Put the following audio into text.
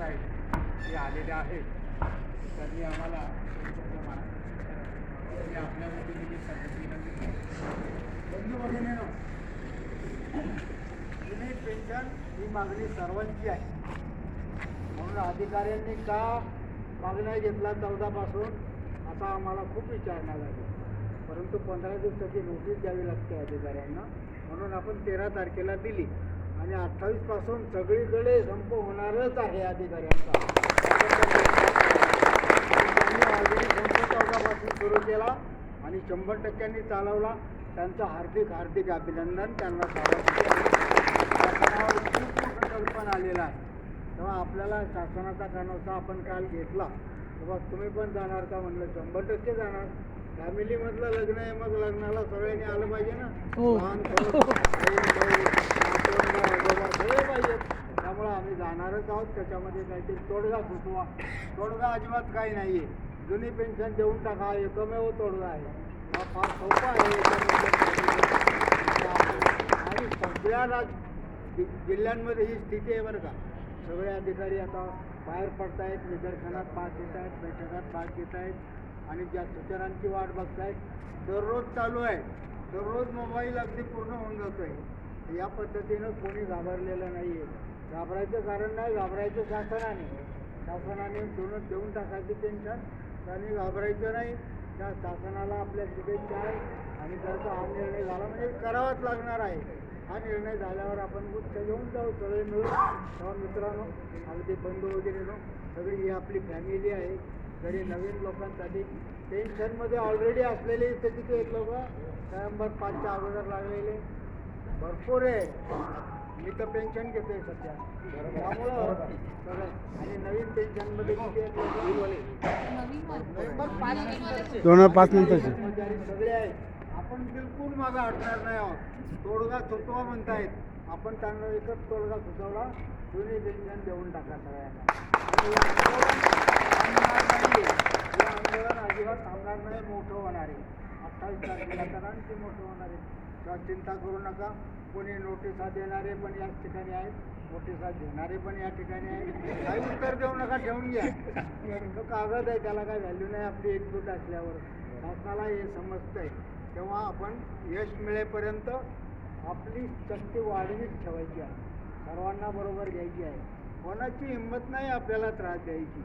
साहेब हे आलेले आहेत. त्यांनी आम्हाला त्यांनी आपल्या वतीने पद्धतीनं बंधू भगिनीनो पेन्शन ही मागणी सर्वांची आहे. म्हणून अधिकाऱ्यांनी का मागण्या घेतला चौदापासून आता आम्हाला खूप विचारणा झाली. परंतु पंधरा दिवसाची नोटीस द्यावी लागते अधिकाऱ्यांना. म्हणून आपण तेरा तारखेला दिली. आणि अठ्ठावीसपासून सगळीकडे संप होणारच आहे अधिकाऱ्यांचा. ऑलरेडी सुरू केला आणि शंभर टक्क्यांनी चालवला. त्यांचं हार्दिक हार्दिक अभिनंदन. त्यांना शासनावर खूप मोठं कल्पना आलेला आहे. तेव्हा आपल्याला शासनाचा कानोसा आपण काल घेतला. तेव्हा तुम्ही पण जाणार का म्हणलं? शंभर टक्के जाणार. फॅमिलीमधलं लग्न आहे मग लग्नाला सगळ्यांनी आलं पाहिजे ना? हो. लहान त्यामुळं आम्ही जाणारच आहोत. त्याच्यामध्ये काहीतरी तोडगा सुचवा तोडगा अजिबात काही नाही आहे जुनी पेन्शन देऊन टाका. एकमेव तोडगा आहे. हा फार सोपा आहे. आणि सगळ्या राज जि- जिल्ह्यांमध्ये ही स्थिती आहे बरं का. सगळे अधिकारी आता बाहेर पडतायत निदर्शनात भाग घेत आहेत बैठकात भाग घेत आहेत आणि ज्या सूचनांची वाट बघतायत दररोज चालू आहे. दररोज मोबाईल अगदी पूर्ण होऊन जातो आहे या पद्धतीनं कोणी घाबरलेलं नाही आहे घाबरायचं कारण नाही घाबरायचं शासनाने. शासनाने देऊन देऊन टाकायची टेन्शन त्यांनी घाबरायचं नाही. त्या शासनाला आपल्या शुभेच्छा आहे. आणि त्याचा हा निर्णय झाला म्हणजे करावाच लागणार आहे. हा निर्णय झाल्यावर आपण गुच्छ घेऊन जाऊ सगळे मिळून. तेव्हा मित्रांनो अगदी बंधू वगैरे नो सगळी ही आपली फॅमिली आहे. तरी नवीन लोकांसाठी टेन्शनमध्ये ऑलरेडी असलेले इथे तिथे आहेत लोक नोव्हेंबर पाचच्या अगोदर लागलेले. भरपूर आहे. मी तर पेन्शन घेतोय सध्या. त्यामुळं आणि नवीन पेन्शनमध्ये किती आहेत लोक नोव्हेंबर पाच नंतरचे. दोन हजार पाच नंतरचे. कर्मचारी सगळे आहेत. आपण बिलकुल मागं हटणार नाही आहोत. तोडगा सुचवा म्हणतायत. आपण त्यांना एकच तोडगा सुचवला जुनी पेन्शन देऊन टाका सगळ्यांना. हे आंदोलन अजिबात थांबणार नाही. मोठं होणार आहे. अठ्ठावीस तारखेला तर आणखी मोठं होणार आहे. तेव्हा चिंता करू नका. कोणी नोटिसा देणारे पण याच ठिकाणी आहेत. नोटिसा घेणारे पण या ठिकाणी आहेत. काही उत्तर देऊ नका ठेवून घ्या. तो कागद आहे त्याला काय व्हॅल्यू नाही आपली एकजूट असल्यावर. शासनाला हे समजतंय. तेव्हा आपण यश मिळेपर्यंत आपली शक्ती वाढवीत ठेवायची आहे. सर्वांना बरोबर घ्यायची आहे. कोणाची हिंमत नाही आपल्याला त्रास द्यायची.